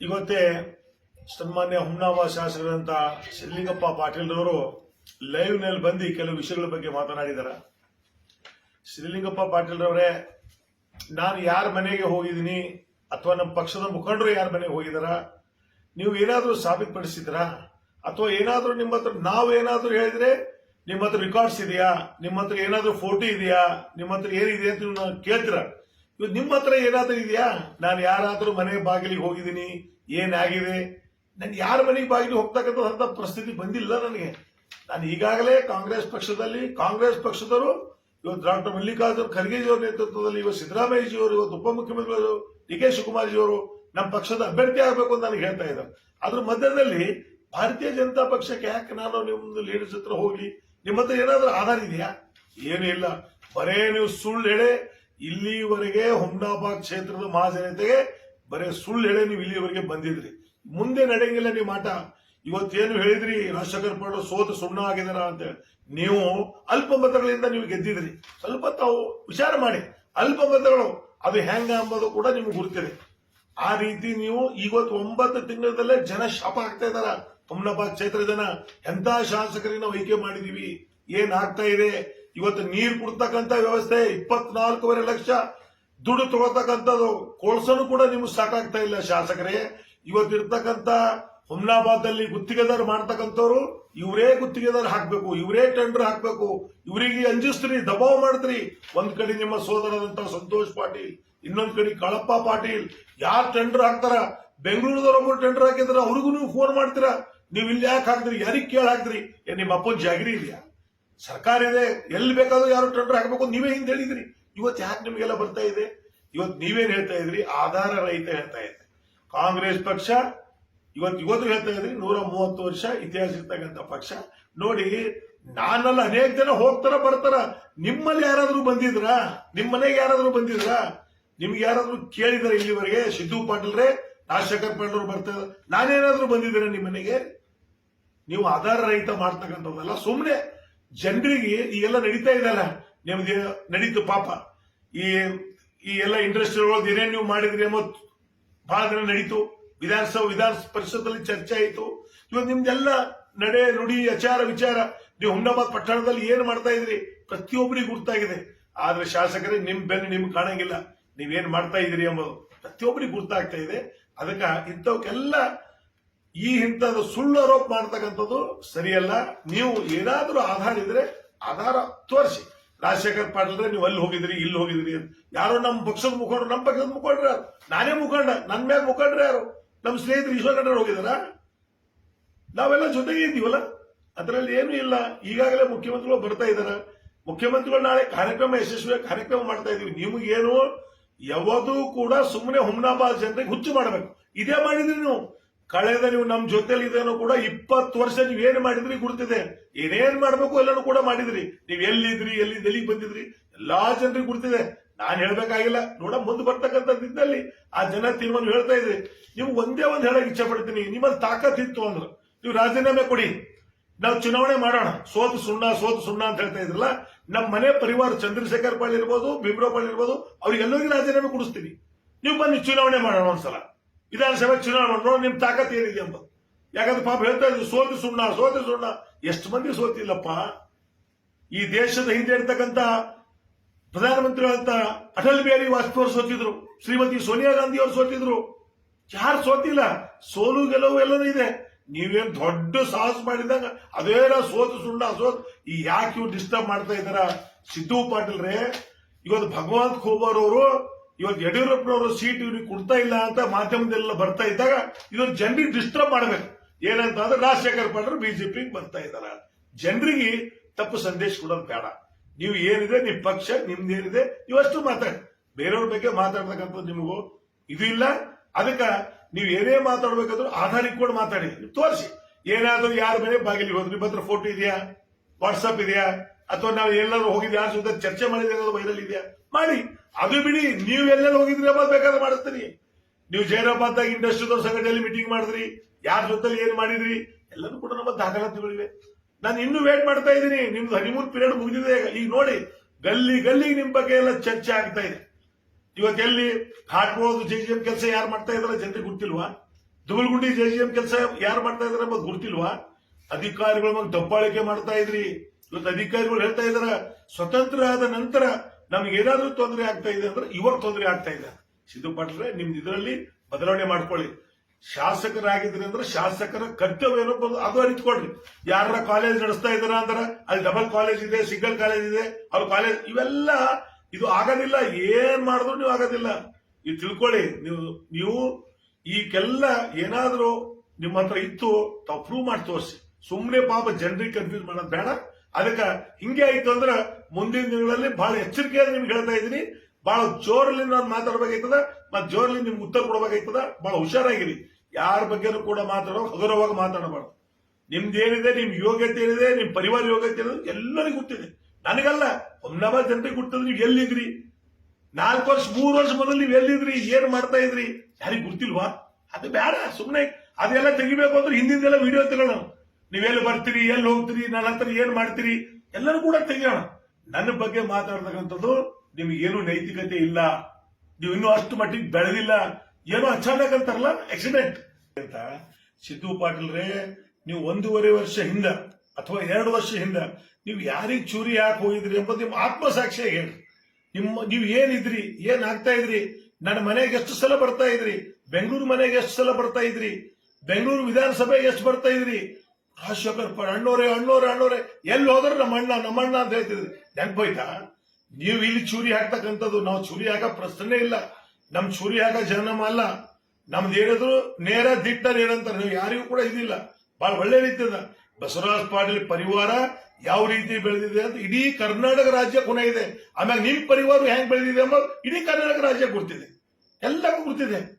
ಇವತ್ತೇ ಸನ್ಮಾನ್ಯ ಹುಮ್ನಾಮ ಶಾಸಕರಂತ ಶ್ರೀಲಿಂಗಪ್ಪ ಪಾಟೀಲ್ರವರು ಲೈವ್ನಲ್ಲಿ ಬಂದು ಕೆಲವು ವಿಷಯಗಳ ಬಗ್ಗೆ ಮಾತನಾಡಿದಾರ ಶ್ರೀಲಿಂಗಪ್ಪ ಪಾಟೀಲ್ರವರೇ ನಾನು ಯಾರ ಮನೆಗೆ ಹೋಗಿದ್ದೀನಿ ಅಥವಾ ನಮ್ಮ ಪಕ್ಷದ ಮುಖಂಡರು ಯಾರ ಮನೆಗೆ ಹೋಗಿದಾರ ನೀವು ಏನಾದರೂ ಸಾಬೀತುಪಡಿಸಿದ್ರಾ ಅಥವಾ ಏನಾದರೂ ನಿಮ್ಮ ಹತ್ರ ನಾವು ಏನಾದರೂ ಹೇಳಿದ್ರೆ ನಿಮ್ಮ ಹತ್ರ ರೆಕಾರ್ಡ್ಸ್ ಇದೆಯಾ? ನಿಮ್ಮ ಹತ್ರ ಏನಾದರೂ ಫೋಟೋ ಇದೆಯಾ? ನಿಮ್ಮ ಹತ್ರ ಏನಿದೆ ಅಂತ ನೀವು ಕೇಳ್ತೀರ? ಇವತ್ತು ನಿಮ್ಮ ಹತ್ರ ಏನಾದರೂ ಇದೆಯಾ? ನಾನು ಯಾರಾದರೂ ಮನೆ ಬಾಗಿಲಿಗೆ ಹೋಗಿದ್ದೀನಿ, ಏನಾಗಿದೆ? ನನ್ಗೆ ಯಾರ ಮನೆಗೆ ಬಾಗಿಲಿಗೆ ಹೋಗ್ತಕ್ಕಂಥ ಪರಿಸ್ಥಿತಿ ಬಂದಿಲ್ಲ ನನಗೆ. ನಾನು ಈಗಾಗಲೇ ಕಾಂಗ್ರೆಸ್ ಪಕ್ಷದಲ್ಲಿ, ಕಾಂಗ್ರೆಸ್ ಪಕ್ಷದವರು ಇವತ್ತು ಡಾಕ್ಟರ್ ಮಲ್ಲಿಕಾರ್ಜುನ್ ಖರ್ಗೆಜಿಯವರ ನೇತೃತ್ವದಲ್ಲಿ ಇವತ್ತು ಸಿದ್ದರಾಮಯ್ಯಜಿಯವರು, ಇವತ್ತು ಉಪಮುಖ್ಯಮಂತ್ರಿಗಳು ಡಿ ಕೆ ಶಿವಕುಮಾರ್ಜಿಯವರು ನಮ್ಮ ಪಕ್ಷದ ಅಭ್ಯರ್ಥಿ ಆಗಬೇಕು ಅಂತ ನನಗೆ ಹೇಳ್ತಾ ಇದ್ದಾರೆ. ಅದ್ರ ಮಧ್ಯದಲ್ಲಿ ಭಾರತೀಯ ಜನತಾ ಪಕ್ಷಕ್ಕೆ ಯಾಕೆ ನಾನು ನಿಮ್ದು ಲೀಡರ್ಸ್ ಹತ್ರ ಹೋಗಿ ನಿಮ್ಮ ಹತ್ರ ಏನಾದರೂ ಆಧಾರ ಇದೆಯಾ? ಏನೂ ಇಲ್ಲ. ಬರೇ ನೀವು ಸುಳ್ಳು ಹೇಳೆ ಇಲ್ಲಿವರೆಗೆ ಹುಮ್ನಾಬಾದ್ ಕ್ಷೇತ್ರದ ಮಹಾಜನತೆಗೆ ಬರೀ ಸುಳ್ಳು ಹೇಳಿ ನೀವು ಇಲ್ಲಿವರೆಗೆ ಬಂದಿದ್ರಿ. ಮುಂದೆ ನಡೆಯಂಗಿಲ್ಲ ನೀವು ಮಾಟ ಇವತ್ತೇನು ಹೇಳಿದ್ರಿ, ರಾಜಶೇಖರ್ ಪಾಟೀಲ್ ಸೋತು ಸುಣ್ಣ ಆಗಿದಾರ ಅಂತ ನೀವು ಅಲ್ಪ ಮತಗಳಿಂದ ನೀವು ಗೆದ್ದಿದ್ರಿ. ಸ್ವಲ್ಪ ತಾವು ವಿಚಾರ ಮಾಡಿ. ಅಲ್ಪ ಮತಗಳು, ಅದು ಹೆಂಗ ಅಂಬೋದು ಕೂಡ ನಿಮ್ಗೆ ಗುರುತಿದೆ. ಆ ರೀತಿ ನೀವು ಇವತ್ತು ಒಂಬತ್ತು ತಿಂಗಳದಲ್ಲೇ ಜನ ಶಾಪ ಆಗ್ತಾ ಇದಾರ. ಹುಮ್ನಾಬಾದ್ ಕ್ಷೇತ್ರ ಜನ. ಎಂತ ಶಾಸಕರಿಗೆ ನಾವು ಆಯ್ಕೆ ಮಾಡಿದೀವಿ? ಏನ್ ಆಗ್ತಾ ಇದೆ? ಇವತ್ತು ನೀರು ಕೊಡ್ತಕ್ಕಂತ ವ್ಯವಸ್ಥೆ ಇಪ್ಪತ್ನಾಲ್ಕೂವರೆ ಲಕ್ಷ ದುಡ್ಡು ತಗೋತಕ್ಕಂಥದ್ದು. ಕೊಳ್ಸನು ಕೂಡ ನಿಮ್ಗೆ ಸಾಕಾಗ್ತಾ ಇಲ್ಲ ಶಾಸಕರೇ. ಇವತ್ತಿರ್ತಕ್ಕಂಥ ಹುಮ್ನಾಬಾದಲ್ಲಿ ಗುತ್ತಿಗೆದಾರ ಮಾಡ್ತಕ್ಕಂಥವ್ರು, ಇವರೇ ಗುತ್ತಿಗೆದಾರ ಹಾಕ್ಬೇಕು, ಇವರೇ ಟೆಂಡರ್ ಹಾಕ್ಬೇಕು. ಇವರಿಗೆ ಅಂಜಿಸ್ತೀರಿ, ದಬಾವ್ ಮಾಡ್ತೀರಿ. ಒಂದ್ ಕಡೆ ನಿಮ್ಮ ಸೋದರದಂತ ಸಂತೋಷ್ ಪಾಟೀಲ್, ಇನ್ನೊಂದ್ ಕಡೆ ಕಳಪ್ಪ ಪಾಟೀಲ್. ಯಾರು ಟೆಂಡರ್ ಹಾಕ್ತಾರ? ಬೆಂಗಳೂರದವ್ರೊಬ್ಬರು ಟೆಂಡರ್ ಹಾಕಿದ್ರ ಅವ್ರಿಗೂ ನೀವು ಫೋನ್ ಮಾಡ್ತೀರಾ? ನೀವು ಇಲ್ಲಿ ಯಾಕೆ ಹಾಕ್ದ್ರಿ? ಯಾರಿಗೆ ಕೇಳಿ ಏ, ನಿಮ್ಮ ಅಪ್ಪನ ಜಾಗಿರಿ ಇದೆಯಾ ಸರ್ಕಾರ ಇದೆ, ಎಲ್ಲಿ ಬೇಕಾದ್ರೂ ಯಾರು ಟೆಂಡರ್ ಹಾಕಬೇಕು ನೀವೇ ಹಿಂದೆ ಹೇಳಿದ್ರಿ. ಇವತ್ತು ಯಾಕೆ ನಿಮಗೆಲ್ಲ ಬರ್ತಾ ಇದೆ? ಇವತ್ತು ನೀವೇನು ಹೇಳ್ತಾ ಇದ್ರಿ? ಆಧಾರ ರಹಿತ ಹೇಳ್ತಾ ಇದ್ರಿ ಕಾಂಗ್ರೆಸ್ ಪಕ್ಷ, ಇವತ್ತು ಇವತ್ತು ಹೇಳ್ತಾ ಇದ್ರಿ, ನೂರ ಮೂವತ್ತು ವರ್ಷ ಇತಿಹಾಸ ಇರ್ತಕ್ಕಂಥ ಪಕ್ಷ. ನೋಡಿ, ನಾನಲ್ಲ ಅನೇಕ ಜನ ಹೋಗ್ತಾರ, ಬರ್ತಾರ. ನಿಮ್ಮಲ್ಲಿ ಯಾರಾದ್ರೂ ಬಂದಿದ್ರಾ? ನಿಮ್ಮ ಮನೆಗೆ ಯಾರಾದ್ರೂ ಬಂದಿದ್ರಾ? ನಿಮ್ಗೆ ಯಾರಾದ್ರೂ ಕೇಳಿದಾರೆ ಇಲ್ಲಿವರೆಗೆ? ಸಿದ್ದು ಪಾಟೀಲ್ರೇ ರಾಜಶೇಖರ್ ಪಾಟೀಲ್ ಬರ್ತಾ ನಾನೇನಾದರೂ ಬಂದಿದ್ದೇನೆ ನಿಮ್ಮ ಮನೆಗೆ? ನೀವು ಆಧಾರ ರಹಿತ ಮಾಡ್ತಕ್ಕಂಥದ್ದಲ್ಲ ಸುಮ್ಮನೆ ಜನರಿಗೆ ಈ ಎಲ್ಲ ನಡೀತಾ ಇದೆಯಲ್ಲ, ನಿಮ್ಗೆ ನಡೀತು ಪಾಪ. ಈ ಈ ಎಲ್ಲ ಇಂಡಸ್ಟ್ರಿ ಒಳಗೆ ಏನೇನು ನೀವು ಮಾಡಿದ್ರಿ ಎಂಬ ಬಹಳ ದಿನ ನಡೀತು. ವಿಧಾನಸಭೆ ವಿಧಾನ ಪರಿಷತ್ತಲ್ಲಿ ಚರ್ಚೆ ಆಯಿತು. ಇವತ್ತು ನಿಮ್ದೆಲ್ಲ ನಡೆ, ನುಡಿ ಆಚಾರ ವಿಚಾರ, ನೀವು ಹುಮ್ನಾಬಾದ್ ಪಟ್ಟಣದಲ್ಲಿ ಏನು ಮಾಡ್ತಾ ಇದ್ರಿ? ಪ್ರತಿಯೊಬ್ಬರಿಗೂ ಗುರ್ತಾಗಿದೆ. ಆದ್ರೆ ಶಾಸಕರೇ, ನಿಮ್ ಬೆನ್ನು ನಿಮ್ಗೆ ಕಾಣಂಗಿಲ್ಲ. ನೀವೇನ್ ಮಾಡ್ತಾ ಇದ್ರಿ ಎಂಬುದು ಪ್ರತಿಯೊಬ್ಬರಿಗೂ ಗುರ್ತಾಗ್ತಾ ಇದೆ. ಅದಕ್ಕೆ ಇಂಥವಕ್ಕೆಲ್ಲ ಈ ಇಂಥದ್ದು ಸುಳ್ಳು ಆರೋಪ ಮಾಡ್ತಕ್ಕಂಥದ್ದು ಸರಿಯಲ್ಲ. ನೀವು ಏನಾದರೂ ಆಧಾರ ಇದ್ರೆ ಆಧಾರ ತೋರಿಸಿ. ರಾಜಶೇಖರ್ ಪಾಟೀಲ್ರೆ ನೀವು ಅಲ್ಲಿ ಹೋಗಿದ್ರಿ, ಇಲ್ಲಿ ಹೋಗಿದ್ರಿ ಅಂತ. ಯಾರೋ ನಮ್ಮ ಪಕ್ಷದ ಮುಖಂಡರು, ನಮ್ಮ ಪಕ್ಷದ ಮುಖಂಡ್ರ ಯಾರು? ನಾನೇ ಮುಖಂಡ ನನ್ನ ಮ್ಯಾಗ ಮುಖಂಡ್ರು ಯಾರು? ನಮ್ಮ ಸ್ನೇಹಿತರು ಈಶ್ವರ ಹೋಗಿದಾರ? ನಾವೆಲ್ಲ ಜೊತೆಗೆ ಇದ್ದೀವಲ್ಲ? ಅದರಲ್ಲಿ ಏನೂ ಇಲ್ಲ. ಈಗಾಗಲೇ ಮುಖ್ಯಮಂತ್ರಿಗಳು ಬರ್ತಾ ಇದ್ದಾರೆ ಮುಖ್ಯಮಂತ್ರಿಗಳು ನಾಳೆ ಕಾರ್ಯಕ್ರಮ ಯಶಸ್ವಿಯಾಗಿ ಕಾರ್ಯಕ್ರಮ ಮಾಡ್ತಾ ಇದೀವಿ ನಿಮಗೇನು ಯಾವುದೂ ಕೂಡ ಸುಮ್ಮನೆ ಹುಮ್ನಾಬಾದ್ ಜನರಿಗೆ ಹುಚ್ಚು ಮಾಡಬೇಕು. ಇದೇ ಮಾಡಿದ್ರಿ ನೀವು. ಕಳೆದ ನೀವು ನಮ್ಮ ಜೊತೆಲಿ ಇದನ್ನು ಕೂಡ ಇಪ್ಪತ್ತು ವರ್ಷ ನೀವು ಏನು ಮಾಡಿದ್ರಿ ಗುರ್ತಿದೆ. ಏನೇನ್ ಮಾಡಬೇಕು ಎಲ್ಲನೂ ಕೂಡ ಮಾಡಿದ್ರಿ. ನೀವು ಎಲ್ಲಿದ್ರಿ ಎಲ್ಲಿ ಎಲ್ಲಿಗೆ ಬಂದಿದ್ರಿ, ಎಲ್ಲಾ ಜನರಿಗೆ ಗುರ್ತಿದೆ. ನಾನ್ ಹೇಳ್ಬೇಕಾಗಿಲ್ಲ. ನೋಡ ಮುಂದೆ ಬರ್ತಕ್ಕಂಥದ್ದಿದ್ದಲ್ಲಿ ಆ ಜನ ತೀರ್ಮಾನ ಹೇಳ್ತಾ ಇದ್ರಿ, ನೀವು ಒಂದೇ ಒಂದ್ ಹೇಳಕ್ ಇಚ್ಛೆ ಪಡ್ತೀನಿ ನಿಮ್ಮಲ್ಲಿ ತಾಕತ್ ಇತ್ತು ಅಂದ್ರೆ, ನೀವು ರಾಜೀನಾಮೆ ಕೊಡಿ. ನಾವು ಚುನಾವಣೆ ಮಾಡೋಣ. ಸೋತು ಸುಣ್ಣ ಸೋತು ಸುಣ್ಣ ಅಂತ ಹೇಳ್ತಾ ಇದ್ರಲ್ಲ ನಮ್ಮ ಮನೆ ಪರಿವಾರ ಚಂದ್ರಶೇಖರ್ ಪಾಳ್ ಇರ್ಬೋದು, ಭೀಮರಾವ್ ಪಾಳ್ ಇರ್ಬೋದು, ಅವ್ರಿಗೆಲ್ಲರಿಗೂ ರಾಜೀನಾಮೆ ಕೊಡಿಸ್ತೀನಿ. ನೀವು ಬನ್ನಿ ಚುನಾವಣೆ ಮಾಡೋಣ ಒಂದ್ಸಲ. ವಿಧಾನಸಭೆ ಚುನಾವಣೆ ನೋಡಿ, ನಿಮ್ ತಾಕತ್ ಏನಿದೆ ಅಂತ ಯಾಕಂದ್ರೆ ಪಾಪ ಹೇಳ್ತಾ ಇದ್ರು, ಸೋತು ಸುಣ್ಣ ಸೋತು ಸುಣ್ಣ. ಎಷ್ಟು ಮಂದಿ ಸೋತಿಲ್ಲಪ್ಪ? ಈ ದೇಶದ ಹಿಂದೆ ಹೇಳತಕ್ಕಂಥ ಪ್ರಧಾನಮಂತ್ರಿ ಅಂತ ಅಟಲ್ ಬಿಹಾರಿ ವಾಜಪೇಯಿ ಸೋತಿದ್ರು, ಶ್ರೀಮತಿ ಸೋನಿಯಾ ಗಾಂಧಿ ಅವರು ಸೋತಿದ್ರು. ಯಾರು ಸೋತಿಲ್ಲ? ಸೋಲು ಗೆಲುವು ಎಲ್ಲನೂ ಇದೆ. ನೀವೇನು ದೊಡ್ಡ ಸಾಹಸ ಮಾಡಿದಾಗ ಅದೇನ ಸೋತು ಸುಣ್ಣ, ಸೋತ್. ಈ ಯಾಕೆ ಇವ್ರು ಡಿಸ್ಟರ್ಬ್ ಮಾಡ್ತಾ ಇದಾರ ಸಿದ್ದು ಪಾಟೀಲ್ರೇ, ಇವತ್ತು ಭಗವಂತ ಖೋಬರ್ ಅವರು ಇವತ್ತು ಯಡಿಯೂರಪ್ಪನವರು ಸೀಟ್ ಇವ್ರಿಗೆ ಕೊಡ್ತಾ ಇಲ್ಲ ಅಂತ ಮಾಧ್ಯಮದಲ್ಲೆಲ್ಲ ಬರ್ತಾ ಇದ್ದಾಗ ಇವತ್ತು ಜನರಿಗೆ ಡಿಸ್ಟರ್ಬ್ ಮಾಡ್ಬೇಕು. ಏನಂತ ಅಂದ್ರೆ ರಾಜಶೇಖರ್ ಪಾಟೀಲ್ ಬಿಜೆಪಿಗೆ ಬರ್ತಾ ಇದ್ದಾರೆ. ಜನರಿಗೆ ತಪ್ಪು ಸಂದೇಶ ಕೊಡೋದು ಬೇಡ. ನೀವು ಏನಿದೆ ನಿಮ್ ಪಕ್ಷ ನಿಮ್ದೇನಿದೆ ಇವಷ್ಟು ಮಾತಾಡಿ. ಬೇರೆಯವ್ರ ಬಗ್ಗೆ ಮಾತಾಡ್ತಕ್ಕಂಥದ್ದು ನಿಮಗೂ ಇದು ಇಲ್ಲ. ಅದಕ್ಕೆ ನೀವು ಏನೇ ಮಾತಾಡ್ಬೇಕಾದ್ರೂ ಆಧಾರ್ ಇಟ್ಕೊಂಡು ಮಾತಾಡಿ. ತೋರಿಸಿ. ಏನಾದರೂ ಯಾರ ಮನೆ ಬಾಗಿಲಿಗೆ ಹೋದ್ರಿ ನಿಮ್ಮ ಹತ್ರ ಫೋಟೋ ಇದೆಯಾ? ವಾಟ್ಸಪ್ ಇದೆಯಾ? ಅಥವಾ ನಾವು ಎಲ್ಲರೂ ಹೋಗಿದ್ವಿ, ಯಾರ ಜೊತೆ ಚರ್ಚೆ ಮಾಡಿದ್ರೆ ಅನ್ನೋದು ಇದೆಯಾ? ಮಾಡಿ. ಅದು ಬಿಡಿ, ನೀವು ಎಲ್ಲೆಲ್ಲ ಹೋಗಿದ್ರೆ ಬೇಕಾದ್ರೆ ಮಾಡಿಸ್ತೀರಿ ನೀವು ಜೈರಾಬಾದ್ದಾಗ ಇಂಡಸ್ಟ್ರಿದವ್ರ ಸಂಘಟನೆಯಲ್ಲಿ ಮೀಟಿಂಗ್ ಮಾಡಿದ್ರಿ, ಯಾರ ಜೊತೆ ಏನ್ ಮಾಡಿದ್ರಿ ಎಲ್ಲರೂ ಕೂಡ ನಮ್ಮ ದಾಖಲಾತಿಗಳಿವೆ. ನಾನು ಇನ್ನೂ ವೇಟ್ ಮಾಡ್ತಾ ಇದ್ದೀನಿ. ನಿಮ್ದು ಹನಿಮೂನ್ ಪೀರಿಯಡ್ ಮುಗಿದಿದೆ ಈಗ. ನೋಡಿ, ಗಲ್ಲಿ ಗಲ್ಲಿಗೆ ನಿಮ್ ಬಗ್ಗೆ ಎಲ್ಲ ಚರ್ಚೆ ಆಗ್ತಾ ಇದೆ. ಇವತ್ತೆಲ್ಲಿ ಹಾಟ್ಬೋದು ಜೆ ಜಿ ಎಂ ಕೆಲಸ ಯಾರು ಮಾಡ್ತಾ ಇದಾರೆ ಜನರಿಗೆ ಗೊತ್ತಿಲ್ವಾ? ದುಬಲ್ಗುಂಡಿ ಜೆ ಜಿ ಎಂ ಕೆಲಸ ಯಾರು ಮಾಡ್ತಾ ಇದಾರೆ ಗುರ್ತಿಲ್ವಾ ಅಧಿಕಾರಿಗಳ ಮೇಲೆ ದಬ್ಬಾಳಿಕೆ ಮಾಡ್ತಾ ಇದ್ರಿ. ಇವತ್ತು ಅಧಿಕಾರಿಗಳು ಹೇಳ್ತಾ ಇದಾರೆ ಸ್ವತಂತ್ರ ಆದ ನಂತರ ನಮ್ಗೆ ಏನಾದ್ರೂ ತೊಂದರೆ ಆಗ್ತಾ ಇದೆ ಅಂದ್ರೆ ಇವಾಗ ತೊಂದರೆ ಆಗ್ತಾ ಇದೆ. ಸಿದ್ದು ಪಾಟೀಲ್ರೆ, ನಿಮ್ದು ಇದರಲ್ಲಿ ಬದಲಾವಣೆ ಮಾಡ್ಕೊಳ್ಳಿ. ಶಾಸಕರಾಗಿದ್ರೆ ಅಂದ್ರೆ ಶಾಸಕರ ಕರ್ತವ್ಯ ಏನೋ ಅದು ಅರಿತುಕೊಡ್ರಿ ಯಾರ ಕಾಲೇಜ್ ನಡೆಸ್ತಾ ಇದಾರ ಅಂದ್ರೆ ಅಲ್ಲಿ ಡಬಲ್ ಕಾಲೇಜ್ ಇದೆ ಸಿಂಗಲ್ ಕಾಲೇಜ್ ಇದೆ, ಅವ್ರ ಕಾಲೇಜ್ ಇವೆಲ್ಲ ಇದು ಆಗೋದಿಲ್ಲ, ಏನ್ ಮಾಡಿದ್ರು ನೀವು ಆಗೋದಿಲ್ಲ. ಇದು ತಿಳ್ಕೊಳ್ಳಿ, ನೀವು ನೀವು ಈಗೆಲ್ಲ ಏನಾದರೂ ನಿಮ್ಮ ಹತ್ರ ಇತ್ತು, ತಾವು ಪ್ರೂವ್ ಮಾಡಿ ತೋರಿಸಿ. ಸುಮ್ಮನೆ ಪಾಪ ಜನರಿಗೆ ಕನ್ಫ್ಯೂಸ್ ಮಾಡೋದು ಬೇಡ. ಅದಕ್ಕೆ ಹಿಂಗೆ ಆಯ್ತು ಅಂದ್ರೆ ಮುಂದಿನ ದಿನಗಳಲ್ಲಿ ಬಹಳ ಎಚ್ಚರಿಕೆಯಾಗಿ ನಿಮ್ಗೆ ಹೇಳ್ತಾ ಇದ್ದೀನಿ. ಬಹಳ ಜೋರಲ್ಲಿ ನಾನು ಮಾತಾಡ್ಬೇಕಾಯ್ತದ, ಮತ್ ಜೋರಲ್ಲಿ ನಿಮ್ಗೆ ಉತ್ತರ ಕೊಡಬೇಕಾಯ್ತದ. ಬಹಳ ಹುಷಾರಾಗಿರಿ. ಯಾರ ಬಗ್ಗೆನೂ ಕೂಡ ಮಾತಾಡೋ ಹಗುರವಾಗಿ ಮಾತಾಡಬಾರ್ದು. ನಿಮ್ದೇನಿದೆ, ನಿಮ್ ಯೋಗ್ಯತೆ ಏನಿದೆ ನಿಮ್ ಪರಿವಾರ ಯೋಗ್ಯತೆ ಏನಿದೆ ಎಲ್ಲರಿಗೂ ಗೊತ್ತಿದೆ. ನನಗಲ್ಲ ಒನ್ನವ ಜನರಿಗೆ ಗೊತ್ತದ ನೀವು ಎಲ್ಲಿದ್ರಿ? ನಾಲ್ಕು ವರ್ಷ, ಮೂರು ವರ್ಷ ಮೊದಲು ನೀವು ಎಲ್ಲಿದ್ರಿ? ಏನ್ ಮಾಡ್ತಾ ಇದ್ರಿ? ಯಾರಿಗೂ ಗೊತ್ತಿಲ್ವಾ? ಅದು ಬೇಡ ಸುಮ್ಮನೆ ಅದೆಲ್ಲ ತೆಗಿಬೇಕು ಅಂದ್ರೆ ಹಿಂದಿಂದೆಲ್ಲ ವಿಡಿಯೋ ತೆಗೋಣ ನೀವೆಲ್ಲಿ ಬರ್ತೀರಿ, ಎಲ್ಲಿ ಹೋಗ್ತೀರಿ, ನನ್ನ ಹತ್ರ ಏನ್ ಮಾಡ್ತೀರಿ, ಎಲ್ಲರೂ ಕೂಡ ತೆಗಿಯೋಣ. ನನ್ನ ಬಗ್ಗೆ ಮಾತಾಡ್ತಕ್ಕಂಥದ್ದು ನಿಮ್ಗೆ ಏನು ನೈತಿಕತೆ ಇಲ್ಲ. ನೀವು ಇನ್ನೂ ಅಷ್ಟು ಮಟ್ಟಿಗೆ ಬೆಳೆದಿಲ್ಲ. ಏನೋ ಅಚಾನಕ್ ಅಂತಾರಲ್ಲ ಆಕ್ಸಿಡೆಂಟ್ ಅಂತ ಸಿದ್ದು ಪಾಟೀಲ್ರೇ, ನೀವು ಒಂದೂವರೆ ವರ್ಷ ಹಿಂದ ಅಥವಾ ಎರಡು ವರ್ಷ ಹಿಂದ ನೀವು ಯಾರಿಗೆ ಚೂರಿ ಯಾಕೆ ಹೋಗಿದ್ರಿ ಎಂಬುದು ನಿಮ್ಮ ಆತ್ಮಸಾಕ್ಷಿ ಹೇಳಿ ನಿಮ್ಮ, ನೀವು ಏನಿದ್ರಿ, ಏನ್ ಆಗ್ತಾ ಇದ್ರಿ, ನನ್ನ ಮನೆಗೆ ಎಷ್ಟು ಸಲ ಬರ್ತಾ ಇದ್ರಿ, ಬೆಂಗಳೂರು ಮನೆಗೆ ಎಷ್ಟು ಸಲ ಬರ್ತಾ ಇದ್ರಿ, ಬೆಂಗಳೂರು ವಿಧಾನಸಭೆಗೆ ಎಷ್ಟು ಬರ್ತಾ ಇದ್ರಿ ಪ ಅಣ್ಣೋರೆ ಅಣ್ಣೋರೆ ಅಣ್ಣೋರೆ, ಎಲ್ಲಿ ಹೋದ್ರೆ ನಮ್ಮ ಅಣ್ಣ ನಮ್ಮ ಅಣ್ಣ ಅಂತ ಹೇಳ್ತಿದ್ರಿ. ನೆನ್ಪೋಯ್ತಾ? ನೀವು ಇಲ್ಲಿ ಚೂರಿ ಹಾಕ್ತಕ್ಕಂಥದ್ದು, ನಾವು ಚೂರಿ ಹಾಕೋ ಪ್ರಶ್ನೆ ಇಲ್ಲ. ನಮ್ ಚೂರಿ ಹಾಕೋ ಜನ್ಮ ಅಲ್ಲ. ನಮ್ದು ಹೇಳಿದ್ರು ನೇರ ದಿಟ್ಟ ಏನಂತಾರೆ, ನೀವು ಯಾರಿಗೂ ಕೂಡ ಇದಿಲ್ಲ. ಬಹಳ ಒಳ್ಳೆ ರೀತಿಯಿಂದ ಬಸವರಾಜ ಪಾಟೀಲ್ ಪರಿವಾರ ಯಾವ ರೀತಿ ಬೆಳೆದಿದೆ ಅಂತ ಇಡೀ ಕರ್ನಾಟಕ ರಾಜ್ಯ ಕೊನೆ ಇದೆ. ಆಮ್ಯಾಗ ನಿಮ್ ಪರಿವಾರ ಹೆಂಗ್ ಬೆಳೆದಿದೆ ಅಂಬ ಇಡೀ ಕರ್ನಾಟಕ ರಾಜ್ಯ ಗುರ್ತಿದೆ. ಎಲ್ಲಕ್ಕೂ ಗುರ್ತಿದೆ.